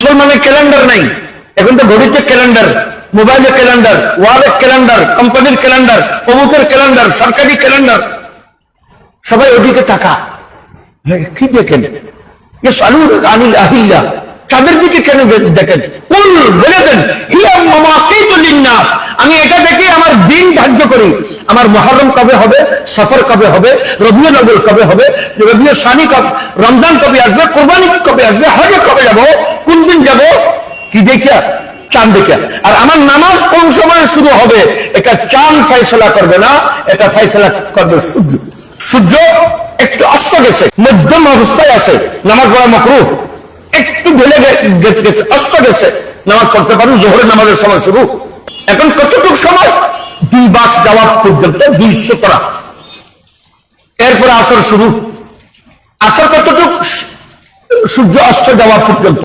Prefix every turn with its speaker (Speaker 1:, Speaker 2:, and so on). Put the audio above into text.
Speaker 1: মুসলমানের ক্যালেন্ডার নাই। এখন তো ঘড়িতে ক্যালেন্ডার মোবাইলে ক্যালেন্ডার ওয়ালের ক্যালেন্ডার কোম্পানির ক্যালেন্ডার অমুকের ক্যালেন্ডার সরকারি ক্যালেন্ডার সবাই ওদিকে টাকা কি দেখেন? তাদের দিকে কেন দেখেন? কুল বলে দেন আমি এটা দেখে আমার দিন ধার্য করি। আমার মহরম কবে হবে? সফর কবে হবে? রবিউল আউয়াল কবে হবে? রবিউল সানি কবে রমজান কবে আসবে? কোরবানি কবে আসবে? হজে কবে যাব? কি দেখিয়া? চাঁদ দেখিয়া। আর আমার নামাজ কোন সময় শুরু হবে, এটা চাঁদ ফাইসলা করবে না, এটা ফাইসলা করবে সূর্য। সূর্য একটু অস্ত গেছে, মধ্যম অবস্থায় আছে, নামাজ পড়া মকরু একটু ঢেলে গেছে, অস্ত গেছে, নামাজ পড়তে পারুন, জোহরের নামাজের সময় শুরু। এখন কতটুকু সময়? দুই বাস যাওয়া পর্যন্ত দুইশো করা। এরপরে আসর শুরু। আসর কতটুকু? সূর্য অস্ত যাওয়া পর্যন্ত।